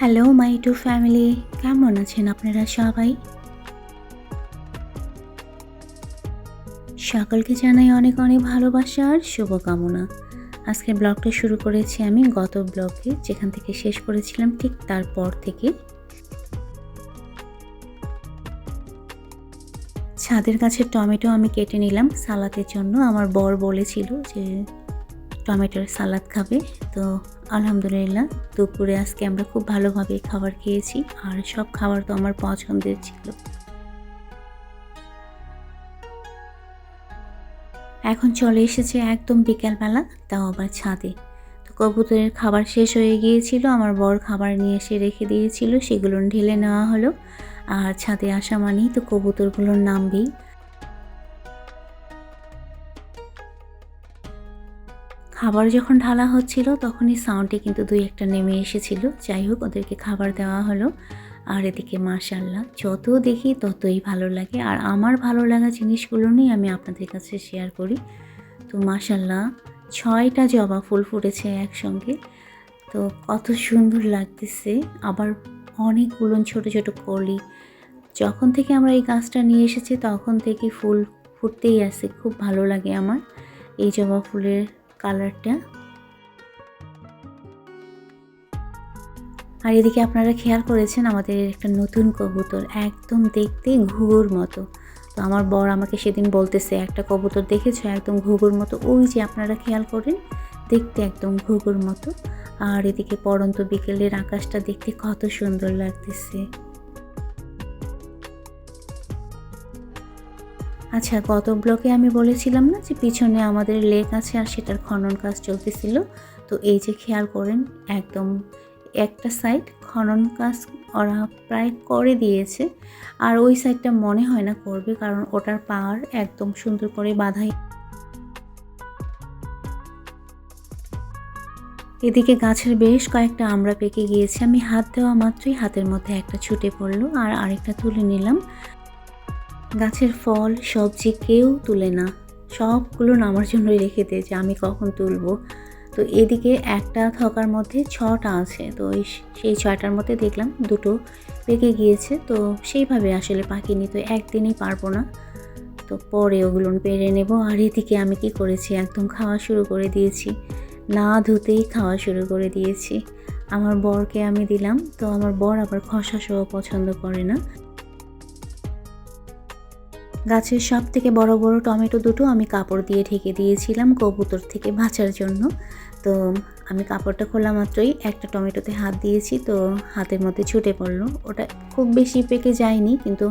Hello my two family কেমন আছেন আপনারা সবাই? সকলকে জানাই অনেক অনেক ভালোবাসা আর শুভকামনা। আজকের ব্লগটা শুরু করেছি আমি গত ব্লগে, যেখান থেকে শেষ করেছিলাম ঠিক তারপর থেকে। ছাদের গাছের টমেটো আমি কেটে নিলাম সালাতের জন্য। আমার বর বলেছিল যে টমেটোর সালাদ খাবে। তো আলহামদুলিল্লাহ, দুপুরে আজকে আমরা খুব ভালোভাবে খাবার খেয়েছি আর সব খাবার তো আমার পছন্দের ছিল। এখন চলে এসেছে একদম বিকেলবেলা, তাও আবার ছাদে। তো কবুতরের খাবার শেষ হয়ে গিয়েছিল, আমার বর খাবার নিয়ে এসে রেখে দিয়েছিল, সেগুলো ঢেলে নেওয়া হলো। আর ছাদে আসা মানেই তো কবুতরগুলোর নামবেই খাবার যখন ঢালা হচ্ছিল, তখনই সাউন্ডে কিন্তু দুই একটা নেমে এসেছিল। যাই হোক, ওদেরকে খাবার দেওয়া হলো। আর এদিকে মাশাল্লাহ যত দেখি ততই ভালো লাগে। আর আমার ভালো লাগা জিনিসগুলো নিয়ে আমি আপনাদের কাছে শেয়ার করি। তো মাশাল্লাহ ছয়টা জবা ফুল ফুটেছে একসঙ্গে। তো কত সুন্দর লাগতেছে। আবার অনেকগুলো ছোট ছোট কলি। যখন থেকে আমরা এই গাছটা নিয়ে এসেছি, তখন থেকে ফুল ফুটতেই আছে। খুব ভালো লাগে আমার এই জবা ফুলের কালারটা। আর এদিকে আপনারা খেয়াল করেছেন আমাদের একটা নতুন কবুতর, একদম দেখতে ঘুঘুর মতো। তো আমার বর আমাকে সেদিন বলতেছে, একটা কবুতর দেখেছ? একদম ঘুঘুর মতো। ওই যে আপনারা খেয়াল করেন, দেখতে একদম ঘুঘুর মতো। আর এদিকে পরন্ত বিকেলের আকাশটা দেখতে কত সুন্দর লাগতেছে। আচ্ছা গত ব্লকে আমি বলেছিলাম না যে পিছনে আমাদের লেক আছে আর সেটার খনন কাজ চলতেছিল? তো এই যে খেয়াল করেন, একদম একটা সাইড খনন কাজ ওরা প্রায় করে দিয়েছে। আর ওই সাইডটা মনে হয় না করবে কারণ ওটার পাওয়ার একদম সুন্দর করে বাঁধাই। এদিকে গাছের বেশ কয়েকটা আমরা পেকে গিয়েছে। আমি হাত দেওয়া মাত্রই হাতের মধ্যে একটা ছুটে পড়ল আর আরেকটা তুলে নিলাম। গাছের ফল সবজি কেউ তুলে না, সবগুলো আমার জন্যই রেখে দেয় যে আমি কখন তুলবো। তো এদিকে একটা থকার মধ্যে ছটা আছে, তো ওই সেই ছয়টার মধ্যে দেখলাম দুটো পেকে গিয়েছে, তো সেইভাবে আসলে পাকিনি, তো একদিনই পারব না। তো পরে ওগুলো পেরে নেব, আর এদিকে আমি কি করেছি, একদম খাওয়া শুরু করে দিয়েছি। না ধুতেই খাওয়া শুরু করে দিয়েছি। আমার বরকে আমি দিলাম, তো আমার বর আবার খসা সহ পছন্দ করে না। গাছের সব থেকে বড় বড় টমেটো দুটো আমি কাপড় দিয়ে ঢেকে দিয়েছিলাম কবুতর থেকে বাঁচার জন্য। তো আমি কাপড়টা খোলা মাত্রই একটা টমেটোতে হাত দিয়েছি, তো হাতের মধ্যে ছুটে পড়ল। ওটা খুব বেশি পেকে যায়নি, কিন্তু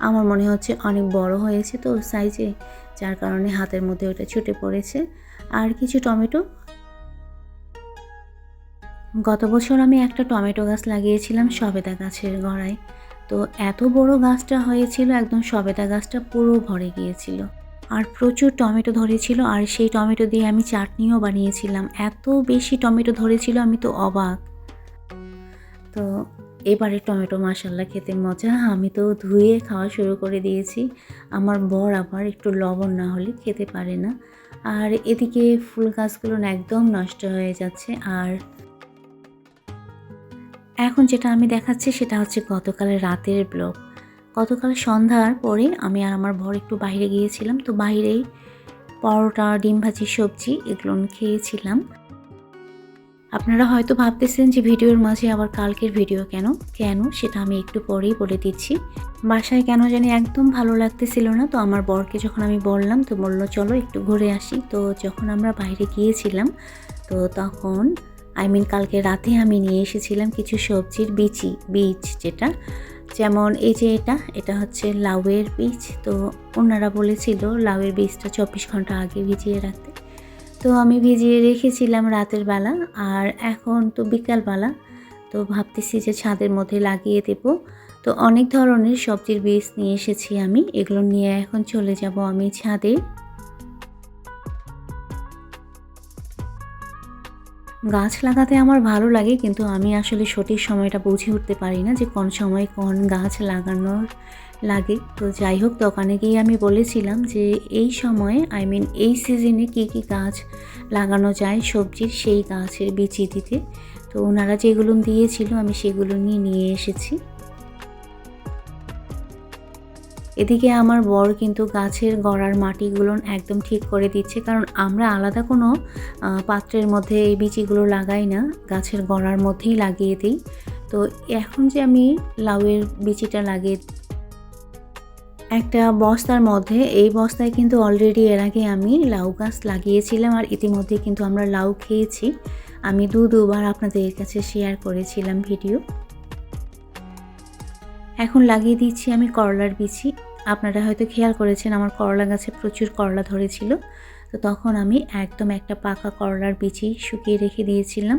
আমার মনে হচ্ছে অনেক বড় হয়েছে তো সাইজে যার কারণে হাতের মধ্যে ওটা ছুটে পড়েছে। আর কিছু টমেটো? গত বছর আমি একটা টমেটো গাছ লাগিয়েছিলাম সবেদা গাছের গড়ায়। তো এত বড় গাছটা হয়েছিল, একদম সবেদা গাছটা পুরো ভরে গিয়েছিল। আর প্রচুর টমেটো ধরেছিল, আর সেই টমেটো দিয়ে আমি চাটনিও বানিয়েছিলাম। এত বেশি টমেটো ধরেছিল, আমি তো অবাক। তো এবারে টমেটো মাসাল্লা খেতে মজা। আমি তো ধুয়ে খাওয়া শুরু করে দিয়েছি। আমার বর আবার একটু লবণ না হলে খেতে পারে না। আর এদিকে ফুল গাছগুলো একদম নষ্ট হয়ে যাচ্ছে। আর এখন যেটা আমি দেখাচ্ছি সেটা হচ্ছে গতকালের রাতের ব্লগ। গতকাল সন্ধ্যার পরে আমি আর আমার বর একটু বাইরে গিয়েছিলাম, তো বাইরেই পরোটা, ডিম ভাজি, সবজি এগুলো খেয়েছিলাম। আপনারা হয়তো ভাবতেছেন যে ভিডিওর মাঝে আবার কালকের ভিডিও কেন? কেন? সেটা আমি একটু পরেই বলে দিচ্ছি। বাসায় কেন জানি একদম ভালো লাগতেছিল না, তো আমার বরকে যখন আমি বললাম, তো বলল, চলো একটু ঘুরে আসি। তো যখন আমরা বাইরে গিয়েছিলাম, তো তখন আই মিন কালকে রাতে আমি নিয়ে এসেছিলাম কিছু সবজির বিচি, বীজ যেটা। যেমন এই যে এটা এটা হচ্ছে লাউয়ের বীজ। তো ওনারা বলেছিল লাউয়ের বীজটা চব্বিশ ঘণ্টা আগে ভিজিয়ে রাখতে। তো আমি ভিজিয়ে রেখেছিলাম রাতের বেলা, আর এখন তো বিকালবেলা তো ভাবতেছি যে ছাদের মধ্যে লাগিয়ে দেব। তো অনেক ধরনের সবজির বীজ নিয়ে এসেছি আমি, এগুলো নিয়ে এখন চলে যাব আমি ছাদে। গাছ লাগাতে আমার ভালো লাগে, কিন্তু আমি আসলে সঠিক সময়টা বুঝে উঠতে পারি না যে কোন সময় কোন গাছ লাগানোর লাগে। তো যাই হোক, দোকানে গিয়ে আমি বলেছিলাম যে এই সময়ে আই মিন এই সিজনে কী কী গাছ লাগানো যায় সবজির, সেই গাছের বিচি দিতে। তো ওনারা যেগুলো দিয়েছিল, আমি সেগুলো নিয়ে নিয়ে এসেছি। এদিকে আমার বর কিন্তু গাছের গড়ার মাটিগুলো একদম ঠিক করে দিচ্ছে, কারণ আমরা আলাদা কোনো পাত্রের মধ্যে এই বিচিগুলো লাগাই না, গাছের গড়ার মধ্যেই লাগিয়ে দিই। তো এখন যে আমি লাউয়ের বিচিটা লাগিয়ে একটা বস্তার মধ্যে, এই বস্তায় কিন্তু অলরেডি এর আগে আমি লাউ গাছ লাগিয়েছিলাম আর ইতিমধ্যে কিন্তু আমরা লাউ খেয়েছি। আমি দু দুবার আপনাদের কাছে শেয়ার করেছিলাম ভিডিও এখন লাগিয়ে দিচ্ছি আমি করলার বিচি। আপনারা হয়তো খেয়াল করেছেন, আমার করলা গাছে প্রচুর করলা ধরেছিল। তো তখন আমি একদম একটা পাকা করলার বিচি শুকিয়ে রেখে দিয়েছিলাম।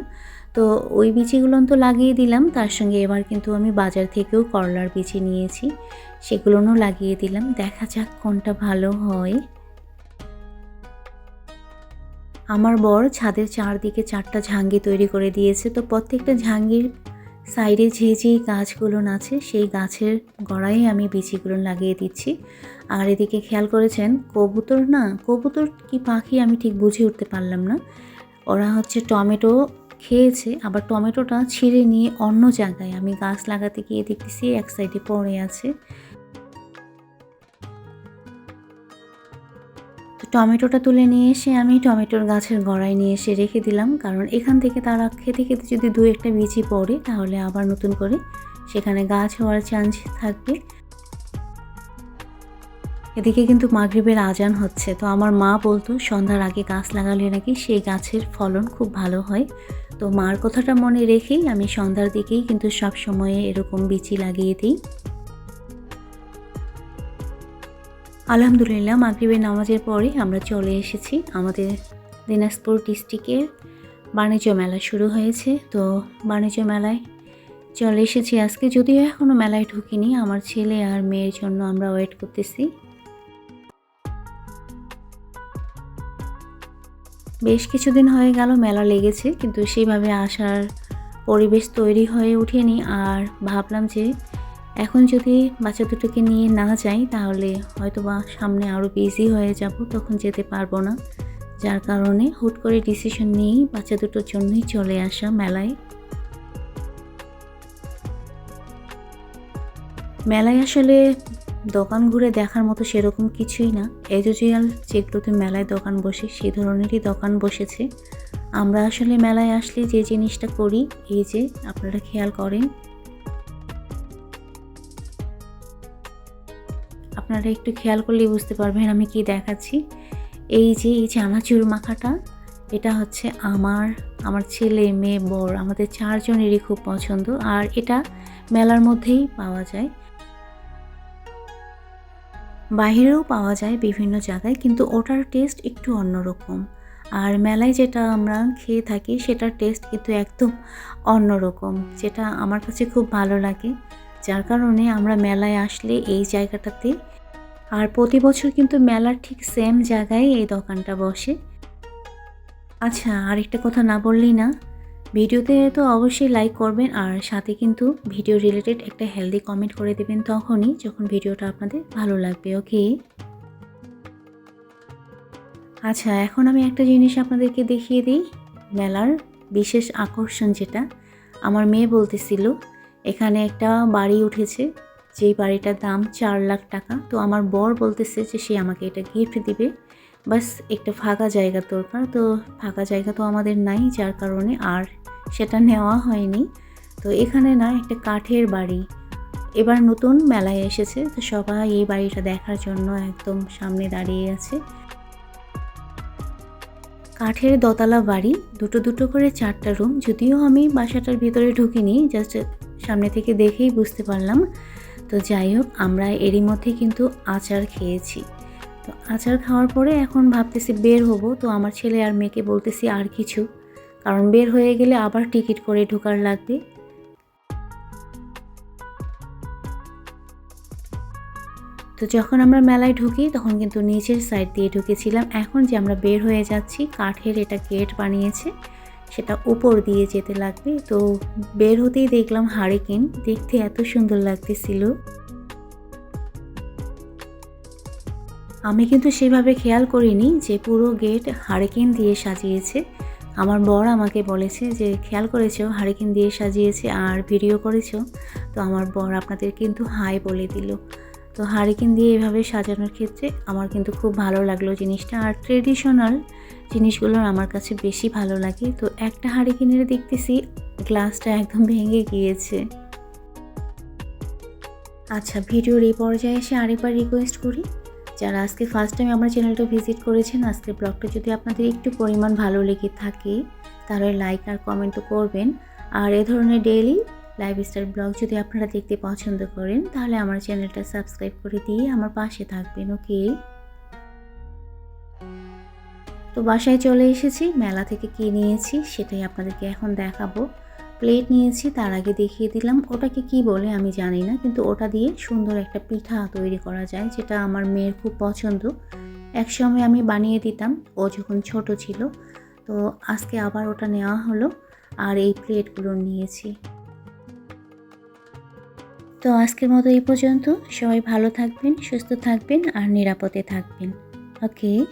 তো ওই বিচিগুলো তো লাগিয়ে দিলাম, তার সঙ্গে এবার কিন্তু আমি বাজার থেকেও করলার বিচি নিয়েছি সেগুলোও লাগিয়ে দিলাম। দেখা যাক কোনটা ভালো হয়। আমার বর ছাদের চারদিকে চারটা ঝাঙ্গি তৈরি করে দিয়েছে, তো প্রত্যেকটা ঝাঙ্গির সাইডে যে যে গাছগুলো আছে, সেই গাছের গড়াই আমি বিচিগুলো লাগিয়ে দিচ্ছি। আর এদিকে খেয়াল করেছেন, কবুতর না, কবুতর কি পাখি আমি ঠিক বুঝে উঠতে পারলাম না। ওরা হচ্ছে টমেটো খেয়েছে, আবার টমেটোটা ছিঁড়ে নিয়ে অন্য জায়গায় আমি গাছ লাগাতে গিয়ে দেখতেছি এক সাইডে পড়ে আছে। টমেটোটা তুলে নিয়ে এসে আমি টমেটোর গাছের গড়ায় নিয়ে এসে রেখে দিলাম। কারণ এখান থেকে তারা খেতে খেতে যদি দু একটা বিচি পড়ে, তাহলে আবার নতুন করে সেখানে গাছ হওয়ার চান্স থাকবে। এদিকে কিন্তু মাগরিবের আজান হচ্ছে। তো আমার মা বলতো, সন্ধ্যার আগে গাছ লাগালে নাকি সেই গাছের ফলন খুব ভালো হয়। তো মার কথাটা মনে রেখেই আমি সন্ধ্যার দিকেই কিন্তু সব সময়ে এরকম বিচি লাগিয়ে দিই। আলহামদুলিল্লাহ, মাগরিবের নামাজের পরে আমরা চলে এসেছি আমাদের দিনাজপুর ডিস্ট্রিক্টের বাণিজ্য মেলা শুরু হয়েছে। তো বাণিজ্য মেলায় চলে এসেছি আজকে। যদিও এখনও মেলায় ঢুকিনি, আমার ছেলে আর মেয়ের জন্য আমরা ওয়েট করতেছি। বেশ কিছুদিন হয়ে গেল মেলা লেগেছে, কিন্তু সেইভাবে আসার পরিবেশ তৈরি হয়ে ওঠেনি। আর ভাবলাম যে এখন যদি বাচ্চা দুটোকে নিয়ে না যাই, তাহলে হয়তো বা সামনে আরও বিজি হয়ে যাব, তখন যেতে পারব না। যার কারণে হুট করে ডিসিশন নিয়েই বাচ্চা দুটোর জন্যই চলে আসা মেলায়। মেলায় আসলে দোকান ঘুরে দেখার মতো সেরকম কিছুই না। এজুজিয়াল যেগুলোতে মেলায় দোকান বসে, সেই ধরনেরই দোকান বসেছে। আমরা আসলে মেলায় আসলে যে জিনিসটা করি, এই যে আপনারা খেয়াল করেন আপনারা একটু খেয়াল করলেই বুঝতে পারবেন আমি কি দেখাচ্ছি। এই যে, এই চানাচুর মাখাটা, এটা হচ্ছে আমার আমার ছেলে, মেয়ে, বর, আমাদের চারজনেরই খুব পছন্দ আর এটা মেলার মধ্যেই পাওয়া যায়। বাইরেও পাওয়া যায় বিভিন্ন জায়গায় কিন্তু ওটার টেস্ট একটু অন্যরকম। আর মেলায় যেটা আমরা খেয়ে থাকি সেটার টেস্ট কিন্তু একদম অন্যরকম, যেটা আমার কাছে খুব ভালো লাগে। যার কারণে আমরা মেলায় আসলে এই জায়গাটাতে আর প্রতি বছর কিন্তু মেলার ঠিক সেম জায়গায় এই দোকানটা বসে। আচ্ছা আরেকটা কথা না বললেই না, ভিডিওতে তো অবশ্যই লাইক করবেন আর সাথে কিন্তু ভিডিও রিলেটেড একটা হেলদি কমেন্ট করে দেবেন তখনই যখন ভিডিওটা আপনাদের ভালো লাগবে ওকে আচ্ছা এখন আমি একটা জিনিস আপনাদেরকে দেখিয়ে দিই, মেলার বিশেষ আকর্ষণ যেটা। আমার মেয়ে বলতেছিল, এখানে একটা বাড়ি উঠেছে যেই বাড়িটার দাম চার লাখ টাকা, তো আমার বর বলতেছে যে সে আমাকে এটা গিফট দিবে। বাস একটা ফাঁকা জায়গা দরকার, তো ফাঁকা জায়গা তো আমাদের নাই, যার কারণে আর সেটা নেওয়া হয়নি। তো এখানে না একটা কাঠের বাড়ি। এবার নতুন মেলায় এসেছে, তো সবাই এই বাড়িটা দেখার জন্য একদম সামনে দাঁড়িয়ে আছে। কাঠের দোতলা বাড়ি, দুটো দুটো করে চারটা রুম, যদিও আমি বাসাটার ভিতরে ঢুকিনি, জাস্ট সামনে থেকে দেখেই বুঝতে পারলাম। তো যাই হোক, আমরা এরই মধ্যে কিন্তু আচার খেয়েছি। তো আচার খাওয়ার পরে এখন ভাবতেছি বের হব, তো আমার ছেলে আর মেয়েকে বলতেছি আর কিছু, কারণ বের হয়ে গেলে আবার টিকিট করে ঢোকার লাগবে। তো যখন আমরা মেলায় ঢুকি, তখন কিন্তু নিচের সাইড দিয়ে ঢুকেছিলাম। এখন যে আমরা বের হয়ে যাচ্ছি, কাঠের এটা গেট বানিয়েছে। সেটা উপর দিয়ে যেতে লাগবে। তো বের হতেই দেখলাম হারিকেন। দেখতে এত সুন্দর লাগতেছিল। আমি কিন্তু সেভাবে খেয়াল করিনি যে পুরো গেট হারিকেন দিয়ে সাজিয়েছে। আমার বর আমাকে বলেছে যে, খেয়াল করেছ, হারিকেন দিয়ে সাজিয়েছে আর ভিডিও করেছ? তো আমার বর আপনাদের কিন্তু হাই বলে দিল। তো হারিকেন দিয়ে এভাবে সাজানোর ক্ষেত্রে আমার কিন্তু খুব ভালো লাগল জিনিসটা। আর ট্রেডিশনাল জিনিসগুলোর আমার কাছে বেশি ভালো লাগে। তো একটা হারিকেনের দেখতেছি, গ্লাসটা একদম ভেঙে গিয়েছে। আচ্ছা ভিডিওর এই পর্যায়ে এসে আরেকবার রিকোয়েস্ট করি। যারা আজকে ফার্স্ট টাইম আমার চ্যানেলটা ভিজিট করেছেন, আজকের ব্লগটা যদি আপনাদের একটু পরিমাণ ভালো লেগে থাকে, তাহলে লাইক আর কমেন্ট তো করবেন। আর এ ধরনের ডেইলি লাইফস্টাইল ব্লগ যদি আপনারা দেখতে পছন্দ করেন, তাহলে আমার চ্যানেলটা সাবস্ক্রাইব করে দিয়ে আমার পাশে থাকবেন, ওকে? তো বাসায় চলে এসেছি, মেলা থেকে কী নিয়েছি সেটাই আপনাদেরকে এখন দেখাবো। প্লেট নিয়েছি, তার আগে দেখিয়ে দিলাম, ওটাকে কি বলে আমি জানি না, কিন্তু ওটা দিয়ে সুন্দর একটা পিঠা তৈরি করা যায়, যেটা আমার মেয়ের খুব পছন্দ। একসময় আমি বানিয়ে দিতাম, ও যখন ছোট ছিল, তো আজকে আবার ওটা নেওয়া হলো, আর এই প্লেটগুলো নিয়েছি। তো আজকের মতো এই পর্যন্ত। সবাই ভালো থাকবেন সুস্থ থাকবেন আর নিরাপদে থাকবেন। ওকে?